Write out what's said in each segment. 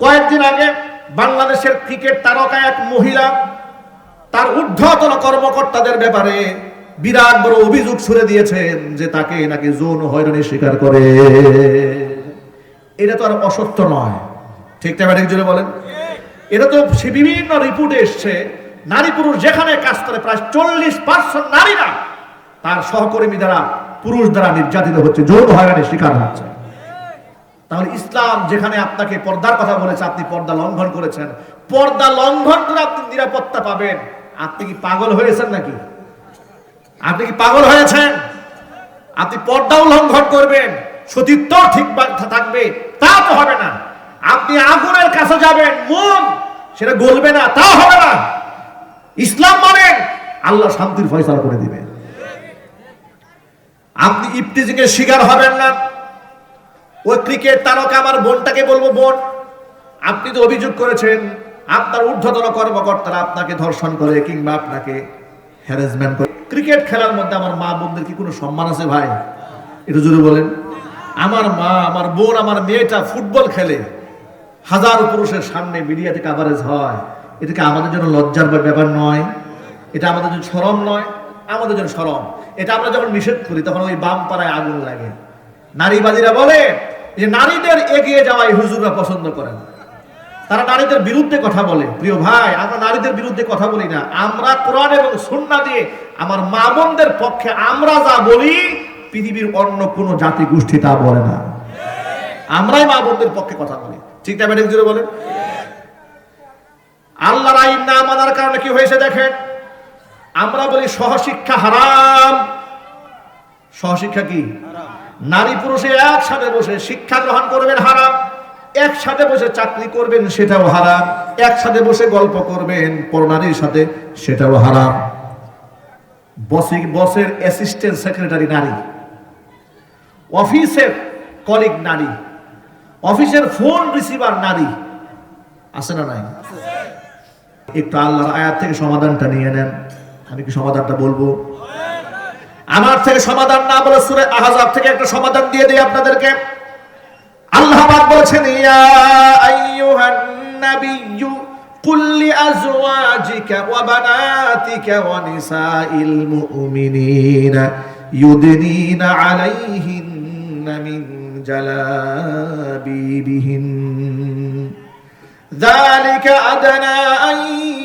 কয়েকদিন আগে বাংলাদেশের ক্রিকেট তারকা এক মহিলা তার ঊর্ধ্বতন কর্মকর্তাদের ব্যাপারে বিরাট বড় অভিযোগ ছুড়ে দিয়েছেন যে তাকে নাকি যৌন হয়রানি স্বীকার করে। এটা তো আর অসত্য নয়। ঠিক না ম্যাডাম বলেন। এটা তো বিভিন্ন রিপোর্টে এসছে, নারী পুরুষ যেখানে কাজ করে, প্রায় চল্লিশ পার্সেন্ট নারীরা তার সহকর্মী দ্বারা, পুরুষ দ্বারা নির্যাতিত হচ্ছে, যৌন হয়রানির শিকার হচ্ছে। তাহলে ইসলাম যেখানে আপনাকে পর্দার কথা বলেছে, আপনি পর্দা লঙ্ঘন করেছেন। পর্দা লঙ্ঘন করে আপনি নিরাপত্তা পাবেন। আপনি কি পাগল হয়েছেন নাকি? আপনি কি পাগল হয়েছেন? আপনি পর্দাও লঙ্ঘন করবেন সতীত্ব ঠিক থাকবে, তা তো হবে না। আপনি আগুনের কাছে যাবেন, মন সেটা গলবে না, তা হবে না। ইসলাম মানেন আল্লাহ শান্তির ফয়সালা করে দিবেন আপনি ইফতিজিং এর শিকার হবেন না। ওই ক্রিকেট তারকা আমার বোনটাকে বলব, বোন, আপনি তো অভিযোগ করেছেন, আপনার ঊর্ধ্বতন কর্মকর্তারা আপনাকে ধর্ষণ করে কিংবা আপনাকে হ্যারাসমেন্ট করে। ক্রিকেট খেলার মধ্যে আমার মা বোনদের কি কোনো সম্মান আছে ভাই? একটু জোরে বলেন। আমার মা, আমার বোন, আমার মেয়েটা ফুটবল খেলে। হাজার পুরুষের সামনে মিডিয়াতে কাভারেজ হয়। এটাকে আমাদের জন্য লজ্জার ব্যাপার নয়? এটা আমাদের জন্য সরম নয়? আমাদের জন্য সরম। এটা আমরা যখন নিষেধ করি, তখন ওই বাম পাড়ায় আগুন লাগে। নারীবাদীরা বলে যে নারীদের এগিয়ে যাওয়াই হুজুররা পছন্দ করেন। তারা নারীদের বিরুদ্ধে কথা বলে। প্রিয় ভাই, আমরা নারীদের বিরুদ্ধে কথা বলি না। আমরা কোরআন এবং সুন্না দিয়ে আমার মা বোনদের পক্ষে আমরা যা বলি, পৃথিবীর অন্য কোনো জাতি গোষ্ঠী তা বলে না। আমরাই মা বোনদের পক্ষে কথা বলি। ঠিক না ম্যাডাম জুড়ে বলেন? আল্লাহর আইন না মানার কারণে কি হয়েছে দেখেন? আমরা বলি সহশিক্ষা হারাম। সহশিক্ষা কি? নারী পুরুষে একসাথে বসে শিক্ষা গ্রহণ করবেন হারাম, একসাথে বসে চাকরি করবেন সেটাও হারাম, একসাথে বসে গল্প করবেন পরনারীর সাথে সেটাও হারাম। বসে বসের অ্যাসিস্ট্যান্ট সেক্রেটারি নারী, অফিসের কলিগ নারী, অফিসের ফোন রিসিভার নারী, আছে না নাই? একটু আল্লাহর আয়াত থেকে সমাধানটা নিয়ে নেন। আমি কি সমাধানটা বলব? আমার থেকে সমাধান না বলে সুরে আহজাব থেকে একটা সমাধান দিয়ে দিই আপনাদেরকে আল্লাহ পাক বলেছেন ইয়া আইয়ুহান নাবিয়্যু قل لأزواجك وبناتك ونساء المؤمنين يدنين عليهن من جلابيبهن ذلك أدنى أن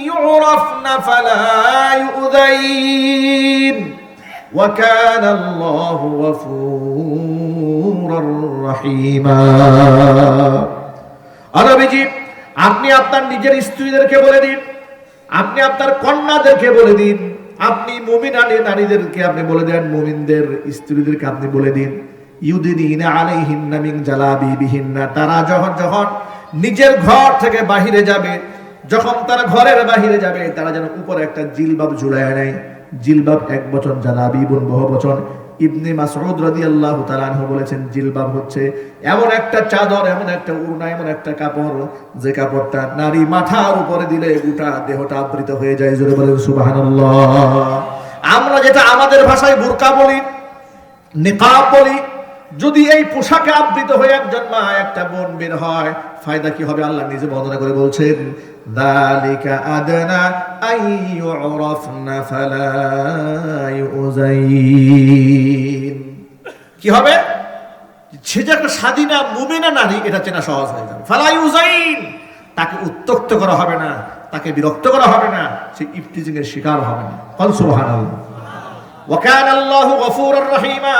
يعرفن فلا يؤذين وكان الله غفورا رحيما আরবিজি আপনি আপনার নিজের স্ত্রীদেরকে বলে দিন আপনি আপনার কন্যাদেরকে বলে দিন আপনি মুমিনানি নারীদেরকে আপনি বলে দেন মুমিনদের স্ত্রীদেরকে আপনি বলে দিন ইউদিনা আলাইহিন্না মিন জালাবিবিহিন্না তারা যখন যখন নিজের ঘর থেকে বাহিরে যাবে যখন তারা ঘরের বাহিরে যাবে তারা যেন উপরে একটা জিলবাব ঝুলায় নেয় জিলবাব এক বচন জানাবি বোন বহু বচন। ইবনে মাসউদ রাদিয়াল্লাহু তাআলা আনহু বলেছেন, জিলবাব হচ্ছে এমন একটা চাদর, এমন একটা ওড়না এমন একটা কাপড়, যে কাপড়টা নারী মাথার উপরে দিলে গোটা দেহটা আবৃত হয়ে যায়। জোরে বলেন, সুবহানাল্লাহ। আমরা যেটা আমাদের ভাষায় বুরকা বলি, নিকাব বলি যদি এই পোশাকে আবৃত হয়ে একজন মা, একটা বোন বের হয়, ফায়দা কি হবে? আল্লাহ নিজে বর্ণনা করে বলছেন, দালিকা আদনা ফালা ইউজাইন। কি হবে? সে যে একটা স্বাধীনা মুমিনা নারী, এটা চেনা সহজ হয়ে যাবে। ফালা ইউজাইন! তাকে উত্তক্ত করা হবে না, তাকে বিরক্ত করা হবে না, সে ইফটিজিং এর শিকার হবে না। ওয়াকান আল্লাহ রহিমা।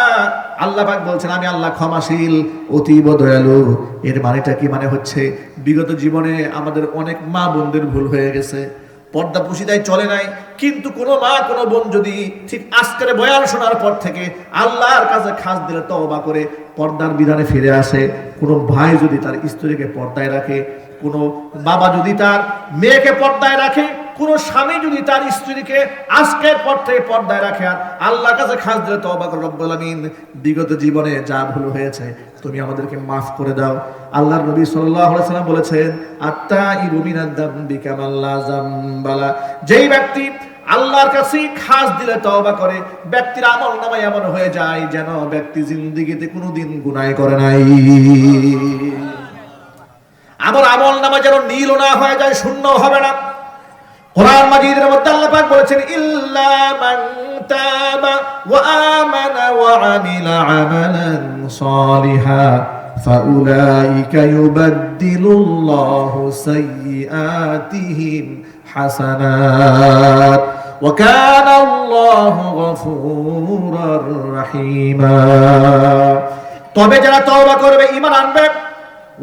আল্লাহ পাক আমি আল্লাহ ক্ষমাশীল, অতীব দয়ালু। এর মানেটা কি? মানে হচ্ছে বিগত জীবনে আমাদের অনেক মা বোনদের ভুল হয়ে গেছে। পর্দা পুশিদায় চলে নাই। কিন্তু কোনো মা, কোনো বোন যদি ঠিক আজকের বয়ান শোনার পর থেকে আল্লাহর কাছে খাস দিলে তওবা করে পর্দার বিধানে ফিরে আসে, কোনো ভাই যদি তার স্ত্রীকে পর্দায় রাখে, কোনো বাবা যদি তার মেয়েকে পর্দায় রাখে কোন স্বামী যদি তার স্ত্রীকে আজকের পর থেকে পর্দায় রাখে আর আল্লাহর কাছে খাস দিলে তওবা করে, রব্বুল বিগত জীবনে যা ভুল হয়েছে, তুমি আমাদেরকে মাফ করে দাও। আল্লাহর নবী সাল্লাল্লাহু সাল্লাম বলেছেন আত্তা ইরুমিনাদ দামবি কামাল্লা জামবালা। যেই ব্যক্তি আল্লাহর কাছে খাস দিলে তওবা করে, ব্যক্তির আমল নামায় এমন হয়ে যায় যেন ব্যক্তি জিন্দেগিতে কোনোদিন গুনাহ করে নাই। আমার আমল নামা যেন নীল না হয়ে যায় শূন্য হবে না। কোরআন মাজিদের মধ্যে আল্লাহ পাক বলেছেন ইল্লা মান তাবা ওয়া আমানা ওয়া আমিলা আমালান সালিহা فأولئك يبدل الله سيئاتهم حسنات وكان الله غفورا رحيما তবে যারা তওবা করবে ঈমান আনবে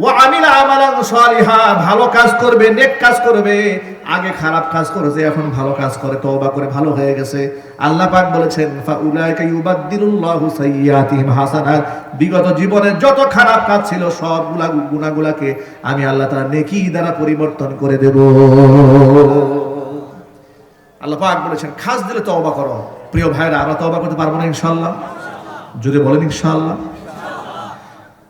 ও আমিলা আমালান সালিহা, ভালো কাজ করবে, নেক কাজ করবে। আগে খারাপ কাজ করেছে এখন ভালো কাজ করে, তওবা করে ভালো হয়ে গেছে। আল্লাহ পাক বলেছেন, ফাউলাইকা ইউবাদদিলুল্লাহু সাইয়্যাতিহিম হাসানাত। বিগত জীবনের যত খারাপ কাজ ছিল সবগুলা গুনাহগুলাকে আমি আল্লাহ তাআলা নেকি দ্বারা পরিবর্তন করে দেব। আল্লাহ পাক বলেছেন, খাস দিলে তওবা করো। প্রিয় ভাইরা, আমরা তওবা করতে পারব না ইনশাআল্লাহ? যদি বলেন ইনশাআল্লাহ।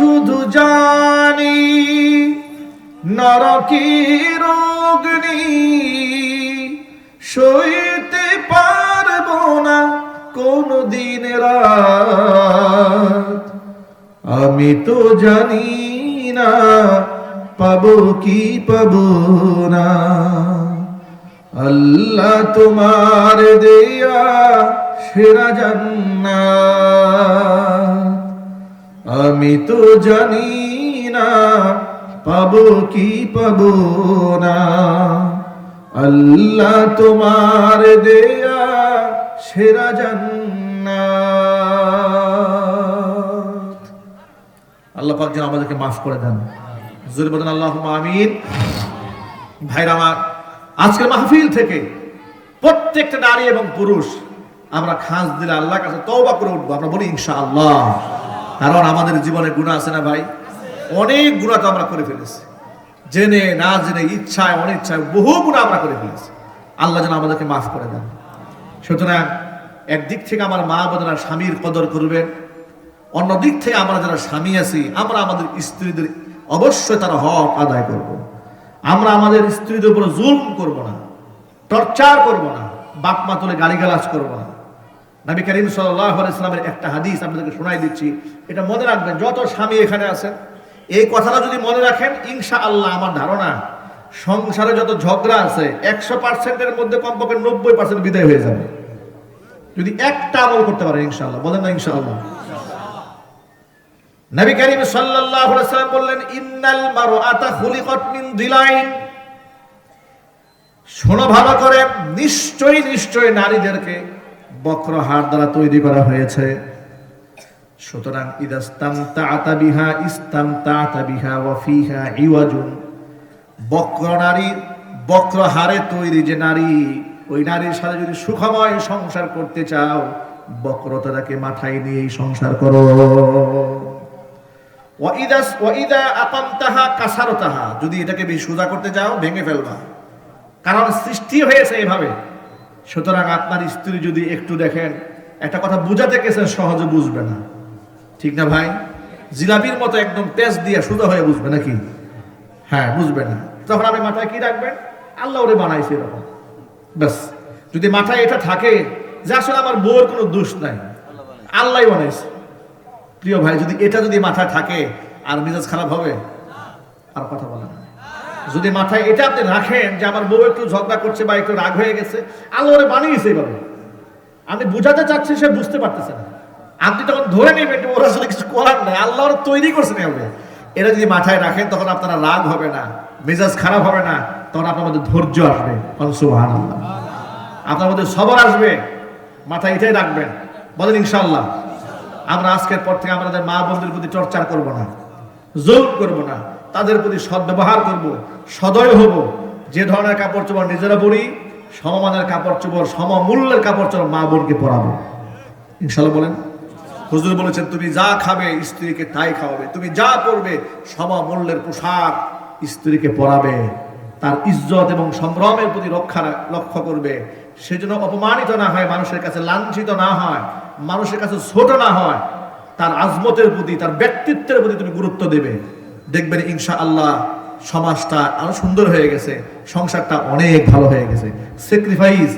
শুধু জানি নরকের অগ্নি সইতে পারব না কোনো দিন রাত। আমি তো জানি না, পাবো কি পাবো না। আল্লাহ তোমার দেয়া সেরা জান্নাত। আমি তো জানি না, পাবো কি পাবো না। আল্লাহ তোমার দেয়া সেরা জান্নাত। আল্লাহ পাক যেন আমাদেরকে মাফ করে দেন। জোরে আল্লাহ আমিন। ভাইরা আমার, আজকের মাহফিল থেকে প্রত্যেকটা নারী এবং পুরুষ আমরা খাস দিলে আল্লাহর কাছে তওবা করে উঠবো। আমরা বলি, ইনশাআল্লাহ। কারণ আমাদের জীবনে গুণা আছে না ভাই? অনেক গুণা তো আমরা করে ফেলেছি। জেনে না জেনে ইচ্ছায় অনিচ্ছায় বহু গুণা আমরা করে ফেলেছি। আল্লাহ যেন আমাদেরকে মাফ করে দেন। সুতরাং একদিক থেকে আমার মা বোনেরা স্বামীর কদর করবেন অন্য দিক থেকে আমরা যারা স্বামী আছি, আমরা আমাদের স্ত্রীদের অবশ্যই তারা হক আদায় করব। আমরা আমাদের স্ত্রীদের উপর জুলম করব না, টর্চার করব না বাপ মা তুলে গালিগালাজ করব না। নবী করিম সাল্লাহ একটা হাদিস আপনাদেরকে শোনাই দিচ্ছি। এটা মনে রাখবেন, যত স্বামী এখানে আছেন এই কথাটা যদি মনে রাখেন ইনশা আল্লাহ আমার ধারণা সংসারে যত ঝগড়া আছে, একশো পার্সেন্টের মধ্যে কমপক্ষে নব্বই পার্সেন্ট বিদায় হয়ে যাবে। যদি একটা আমল করতে পারেন, ইনশাআল্লাহ। বলেন না, ইনশাআল্লাহ। নবী করিম সাল্লাল্লাহু আলাইহি সাল্লাম বললেন, ইন্নাল মারআতা খুলিকাত মিন দিলাইন। শোনো ভালো করে, নিশ্চয়ই নিশ্চয়ই নারীদেরকে বক্র হাড় দ্বারা তৈরি করা হয়েছে। সুতরাং ইদাস্তাম তাতা বিহা ইস্তাম তাতা বিহা, ওয়া ফিহা ইওয়াজুন। বক্র নারী, বক্র হারে তৈরি যে নারী, ওই নারীর সাথে যদি সুখময় সংসার করতে চাও, বক্রতাটাকে মাথায় নিয়েই সংসার করো। যদি এটাকে সোজা করতে চাও, ভেঙে ফেলবা। কারণ সৃষ্টি হয়েছে এভাবে। সুতরাং আপনার স্ত্রী যদি একটু দেখেন, একটা কথা বুঝাতে গেছেন, সহজে বুঝবে না। ঠিক না ভাই? জিলাপির মতো একদম পেঁচ দিয়ে সোজা হয়ে বুঝবে নাকি? হ্যাঁ বুঝবে না। তখন আপনি মাথায় কি রাখবেন? আল্লাহ ওরে বানাইছে এরকম। ব্যাস। যদি মাথায় এটা থাকে যে আসলে আমার বউর কোনো দোষ নাই আল্লাহ বানাইছে। প্রিয় ভাই, যদি এটা যদি মাথায় থাকে, আর মেজাজ খারাপ হবে, আর কথা বলে না। যদি মাথায় এটা আপনি রাখেন যে আমার বউ একটু ঝগড়া করছে বা একটু রাগ হয়ে গেছে, আল্লাহ ওরে বানিয়েছে এইভাবে। আমি বুঝাতে চাচ্ছি, সে বুঝতে পারতেছে না। আপনি তখন ধরে নেবেন, ওর আসলে কিছু করার নাই, আল্লাহ ওরা তৈরি করছেন এভাবে এরা যদি মাথায় রাখেন, তখন আপনারা রাগ হবে না, মেজাজ খারাপ হবে না, তখন আপনার মধ্যে ধৈর্য আসবে। আপনার মধ্যে সবর আসবে। মাথায় এটাই রাখবেন। বলেন ইনশাল্লাহ আমরা আজকের পর থেকে আমাদের মা বোনদের প্রতি চর্চা করব না জোর করব না। তাদের প্রতি সদ্ব্যবহার করব, সদয় হব। যে ধরনের কাপড় চোপড় নিজেরা পরি, সমমানের কাপড় চোপড়, সমমূল্যের কাপড় চোপড় মা বোনকে পরাবো। ইনশাল্লাহ বলেন, হুজুর বলেছেন, তুমি যা খাবে স্ত্রীকে তাই খাওয়াবে। তুমি যা পরবে, সমমূল্যের পোশাক স্ত্রীকে পরাবে। তার ইজ্জত এবং সম্ভ্রমের প্রতি রক্ষা লক্ষ্য করবে। সেজন্য অপমানিত না হয়, মানুষের কাছে লাঞ্ছিত না হয়, মানুষের কাছে ছোট না হয়। তার আজমতের প্রতি, তার ব্যক্তিত্বের প্রতি তুমি গুরুত্ব দেবে। দেখবেন ইনশা আল্লাহ সমাজটা আরও সুন্দর হয়ে গেছে, সংসারটা অনেক ভালো হয়ে গেছে। স্যাক্রিফাইস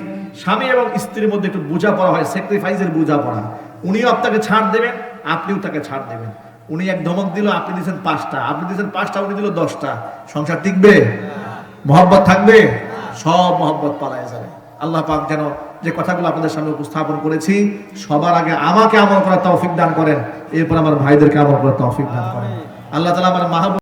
স্বামী এবং স্ত্রীর মধ্যে একটু বোঝা পড়া হয় স্যাক্রিফাইসের বোঝা পড়া উনিও আপনাকে ছাড় দেবেন, আপনিও তাকে ছাড় দেবেন। উনি এক ধমক দিল, আপনি দিয়েছেন পাঁচটা। আপনি দিয়েছেন পাঁচটা, উনি দিল দশটা। সংসার টিকবে? মহব্বত থাকবে? সব মহব্বত পালায় যাবে। আল্লাহ পাক যেন যে কথাগুলো আপনাদের সামনে উপস্থাপন করেছি, সবার আগে আমাকে আমল করার তৌফিক দান করেন, এরপর আমার ভাইদেরকে আমল করার তৌফিক দান করেন। আল্লাহ তালা আমার মাহবুব